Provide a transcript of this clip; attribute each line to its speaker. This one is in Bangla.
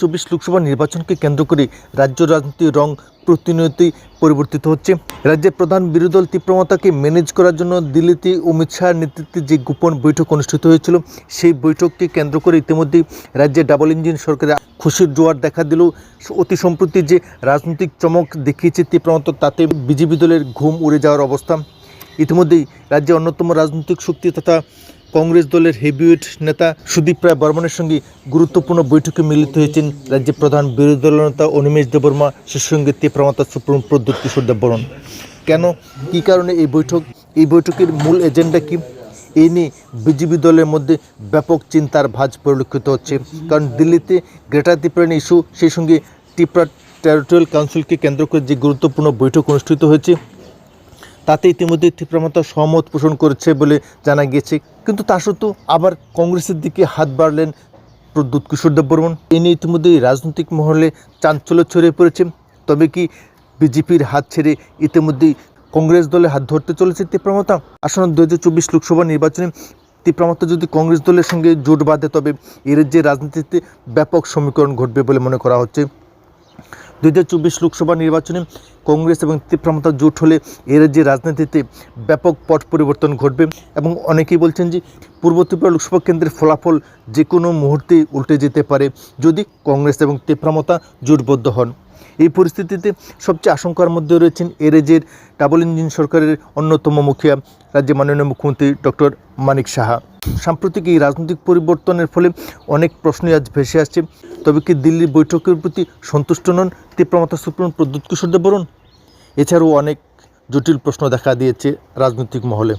Speaker 1: চব্বিশ লোকসভা নির্বাচনকে কেন্দ্র করে রাজ্য রাজনীতির রং প্রতিনিয়তই পরিবর্তিত হচ্ছে। রাজ্যের প্রধান বিরোধী দল তীব্রমতাকে ম্যানেজ করার জন্য দিল্লিতে অমিত শাহের নেতৃত্বে যে গোপন বৈঠক অনুষ্ঠিত হয়েছিল, সেই বৈঠককে কেন্দ্র করে ইতিমধ্যেই রাজ্যে ডাবল ইঞ্জিন সরকারের খুশির জোয়ার দেখা দিলেও অতি সম্প্রতি যে রাজনৈতিক চমক দেখিয়েছে তীব্রমতা তাতে বিজেপি দলের ঘুম উড়ে যাওয়ার অবস্থা। ইতিমধ্যেই রাজ্যের অন্যতম রাজনৈতিক শক্তি তথা কংগ্রেস দলের হেভিওয়েট নেতা সুদীপ রায় বর্মনের সঙ্গে গুরুত্বপূর্ণ বৈঠকে মিলিত হয়েছেন রাজ্যের প্রধান বিরোধী দল নেতা অনিমেষ দেববর্মা, সে সঙ্গে তীব্রমাতা, সুপ্রিম প্রদ্যুৎ, কিশোর দেববর্মন। কেন? কি কারণে এই বৈঠক? এই বৈঠকের মূল এজেন্ডা কি? এ নিয়ে বিজেপি দলের মধ্যে ব্যাপক চিন্তার ভাঁজ পরিলক্ষিত হচ্ছে। কারণ দিল্লিতে গ্রেটার ত্রিপুরা ইস্যু, সেই সঙ্গে ত্রিপুরা টেরিটোরিয়াল কাউন্সিলকে কেন্দ্র করে যে গুরুত্বপূর্ণ বৈঠক অনুষ্ঠিত হয়েছে তাতে ইতিমধ্যে তীব্রমতা সহমত পোষণ করেছে বলে জানা গিয়েছে। কিন্তু তা সত্ত্বেও আবার কংগ্রেসের দিকে হাত বাড়লেন প্রদ্যুৎ কিশোর দেববর্মন। এ নিয়ে ইতিমধ্যেই রাজনৈতিক মহলে চাঞ্চল্য ছড়িয়ে পড়েছে। তবে কি বিজেপির হাত ছেড়ে ইতিমধ্যেই কংগ্রেস দলে হাত ধরতে চলেছে তীব্রমতা আসন্ন দু হাজার চব্বিশ লোকসভা নির্বাচনে তীব্রমতা যদি কংগ্রেস দলের সঙ্গে জোট বাঁধে, তবে এর যে রাজনীতিতে ব্যাপক সমীকরণ ঘটবে বলে মনে করা হচ্ছে। দুই হাজার চব্বিশ লোকসভা নির্বাচনে কংগ্রেস এবং তীব্রমতা জোট হলে এর যে রাজনীতিতে ব্যাপক পট পরিবর্তন ঘটবে এবং অনেকেই বলছেন যে পূর্ব ত্রিপুরা লোকসভা কেন্দ্রের ফলাফল যে কোনো মুহূর্তেই উল্টে যেতে পারে যদি কংগ্রেস এবং তীব্রমতা জোটবদ্ধ হন। এই পরিস্থিতিতে সবচেয়ে আশঙ্কার মধ্যে রয়েছেন এরেজের ডাবল ইঞ্জিন সরকারের অন্যতম মুখিয়া রাজ্যের মাননীয় মুখ্যমন্ত্রী ডক্টর মানিক সাহা। সাম্প্রতিক এই রাজনৈতিক পরিবর্তনের ফলে অনেক প্রশ্নই আজ ভেসে আসছে। তবে কি দিল্লির বৈঠকের প্রতি সন্তুষ্ট নন তীব্রমাতা সুপ্রিম প্রদ্যুৎ কিশোর দেববরণ? এছাড়াও অনেক জটিল প্রশ্ন দেখা দিয়েছে রাজনৈতিক মহলে।